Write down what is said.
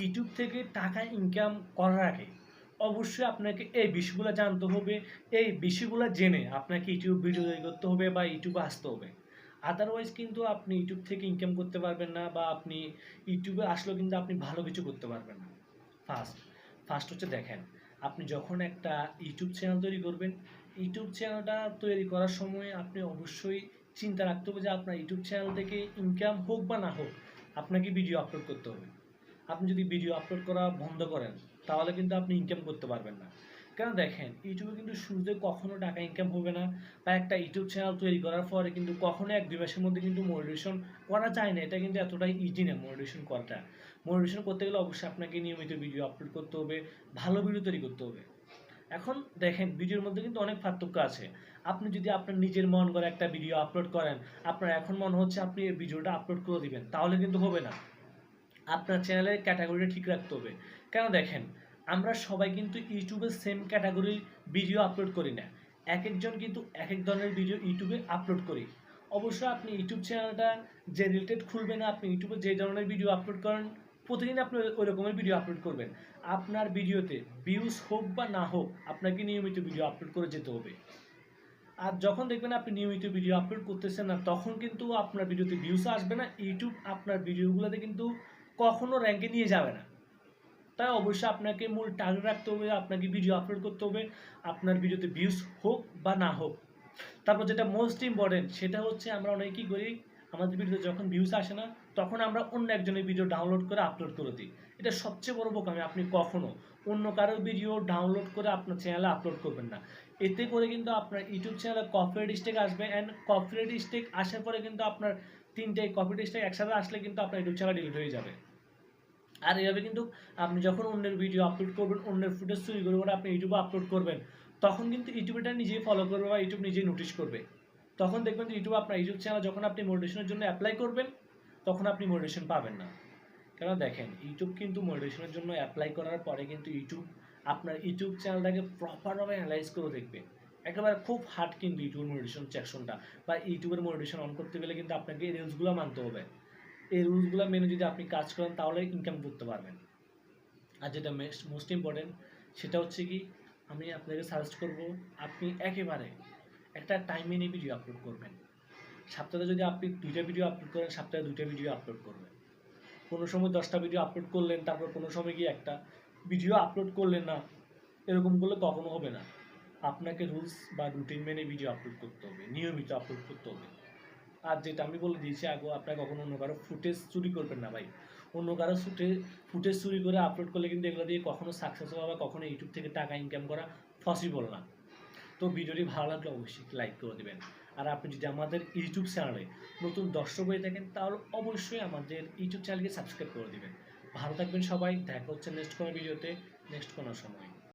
YouTube থেকে টাকা income করার আগে অবশ্যই আপনাকে এই বিষয়গুলো জানতে হবে, এই বিষয়গুলো জেনে আপনাকে ইউটিউব ভিডিও তৈরি করতে হবে বা ইউটিউবে আসতে হবে। আদারওয়াইজ কিন্তু আপনি ইউটিউব থেকে ইনকাম করতে পারবেন না বা আপনি ইউটিউবে আসলেও কিন্তু আপনি ভালো কিছু করতে পারবেন না। ফার্স্ট ফার্স্ট হচ্ছে দেখেন, আপনি যখন একটা ইউটিউব চ্যানেল তৈরি করবেন, ইউটিউব চ্যানেলটা তৈরি করার সময় আপনি অবশ্যই চিন্তা রাখতে হবে যে আপনার ইউটিউব চ্যানেল থেকে ইনকাম হোক বা না হোক, আপনাকে ভিডিও আপলোড করতে হবে। আপনি যদি ভিডিও আপলোড করা বন্ধ করেন, তাহলে কিন্তু আপনি ইনকাম করতে পারবেন না। কেন দেখেন, ইউটিউবে কিন্তু শুরুতে কখনো টাকা ইনকাম হবে না, বা একটা ইউটিউব চ্যানেল তৈরি করার পরে কিন্তু কখনো এক দুই মাসের মধ্যে কিন্তু মোটিভেশন করা যায় না। এটা কিন্তু এতটাই ইজি না মোটিভেশন করাটা। মোটিভেশন করতে গেলে অবশ্যই আপনাকে নিয়মিত ভিডিও আপলোড করতে হবে, ভালো ভিডিও তৈরি করতে হবে। এখন দেখেন ভিডিওর মধ্যে কিন্তু অনেক পার্থক্য আছে। আপনি যদি আপনার নিজের মন করে একটা ভিডিও আপলোড করেন, আপনার এখন মনে হচ্ছে আপনি এই ভিডিওটা আপলোড করে দিবেন, তাহলে কিন্তু হবে না। আপনার চ্যানেলের ক্যাটাগরিটা ঠিক রাখতে হবে। কেন দেখেন, আমরা সবাই কিন্তু ইউটিউবে সেম ক্যাটাগরির ভিডিও আপলোড করি না। এক একজন কিন্তু এক এক ধরনের ভিডিও ইউটিউবে আপলোড করি। অবশ্যই আপনি ইউটিউব চ্যানেলটা যে রিলেটেড খুলবেন, আপনি ইউটিউবে যে ধরনের ভিডিও আপলোড করেন, প্রতিদিন আপনি ওই রকমের ভিডিও আপলোড করবেন। আপনার ভিডিওতে ভিউজ হোক বা না হোক, আপনাকে নিয়মিত ভিডিও আপলোড করে যেতে হবে। আর যখন দেখবেন আপনি নিয়মিত ভিডিও আপলোড করতেছেন না, তখন কিন্তু আপনার ভিডিওতে ভিউজ আসবে না। ইউটিউব আপনার ভিডিওগুলোতে কিন্তু কখনো র্যাঙ্কে নিয়ে যাবে না। তাই অবশ্যই আপনাকে মূল টার্গেট রাখতে হবে, আপনাকে ভিডিও আপলোড করতে হবে, আপনার ভিডিওতে ভিউজ হোক বা না হোক। তারপর যেটা মোস্ট ইম্পর্টেন্ট সেটা হচ্ছে আমরা অনেকে করি, আমাদের ভিডিওতে যখন ভিউজ আসে না, তখন আমরা অন্য একজনের ভিডিও ডাউনলোড করে আপলোড করে দিই। এটা সবচেয়ে বড় বোকামি, আপনি কখনো অন্য কারোর ভিডিও ডাউনলোড করে আপনার চ্যানেলে আপলোড করবেন না। এতে করে কিন্তু আপনার ইউটিউব চ্যানেলে কপিরাইট স্টেক আসবে অ্যান্ড কপিরাইট স্টেক আসার পরে কিন্তু আপনার তিনটে কপিরাইট স্টেক একসাথে আসলে কিন্তু আপনার ইউটিউব চ্যানেল ডিলিট হয়ে যাবে। আর এভাবে কিন্তু আপনি যখন অন্যের ভিডিও আপলোড করবেন, অন্যের ফুটেজ চুরি করে করে আপনি ইউটিউবে আপলোড করবেন, তখন কিন্তু ইউটিউবটা নিজেই ফলো করবে বা ইউটিউব নিজেই নোটিশ করবে। তখন দেখবেন যে ইউটিউব আপনার ইউটিউব চ্যানেল যখন আপনি মোটিভেশনের জন্য অ্যাপ্লাই করবেন, তখন আপনি মোটিভেশন পাবেন না। কেন দেখেন, ইউটিউব কিন্তু মোটিভেশনের জন্য অ্যাপ্লাই করার পরে কিন্তু ইউটিউব আপনার ইউটিউব চ্যানেলটাকে প্রপারভাবে অ্যানালাইজ করে দেখবে। একেবারে খুব হার্ড কিন্তু ইউটিউব মোটিভেশন সেকশনটা বা ইউটিউবের মোটিভেশন অন করতে গেলে কিন্তু আপনাকে এই রুলসগুলো মানতে হবে। এই রুলসগুলো মেনে যদি আপনি কাজ করেন, তাহলে ইনকাম করতে পারবেন। আর যেটা মোস্ট ইম্পর্টেন্ট সেটা হচ্ছে কি, আমি আপনাকে সাজেস্ট করব, আপনি একেবারে একটা টাইম মেনে ভিডিও আপলোড করবেন। সপ্তাহে যদি আপনি দুইটা ভিডিও আপলোড করেন, সপ্তাহে দুইটা ভিডিও আপলোড করবেন। কোনো সময় দশটা ভিডিও আপলোড করলেন, তারপর কোনো সময় গিয়ে একটা ভিডিও আপলোড করলেন না, এরকম করলে কখনো হবে না। আপনাকে রুলস বা রুটিন মেনে ভিডিও আপলোড করতে হবে, নিয়মিত আপলোড করতে হবে। আর যেটা আমি বলে দিয়েছি আগে, আপনার কখনো অন্য কারও ফুটেজ চুরি করবেন না ভাই। অন্য কারও ফুটে ফুটেজ চুরি করে আপলোড করলে কিন্তু এগুলো দিয়ে কখনো সাকসেস হওয়া বা কখনো ইউটিউব থেকে টাকা ইনকাম করা পসিবল না। তো ভিডিওটি ভালো লাগলে অবশ্যই লাইক করে দেবেন। আর আপনি যদি আমাদের ইউটিউব চ্যানেলে নতুন দর্শক হয়ে থাকেন, তাহলে অবশ্যই আমাদের ইউটিউব চ্যানেলকে সাবস্ক্রাইব করে দেবেন। ভালো থাকবেন সবাই, দেখা হচ্ছে নেক্সট কোনো ভিডিওতে নেক্সট কোনো সময়।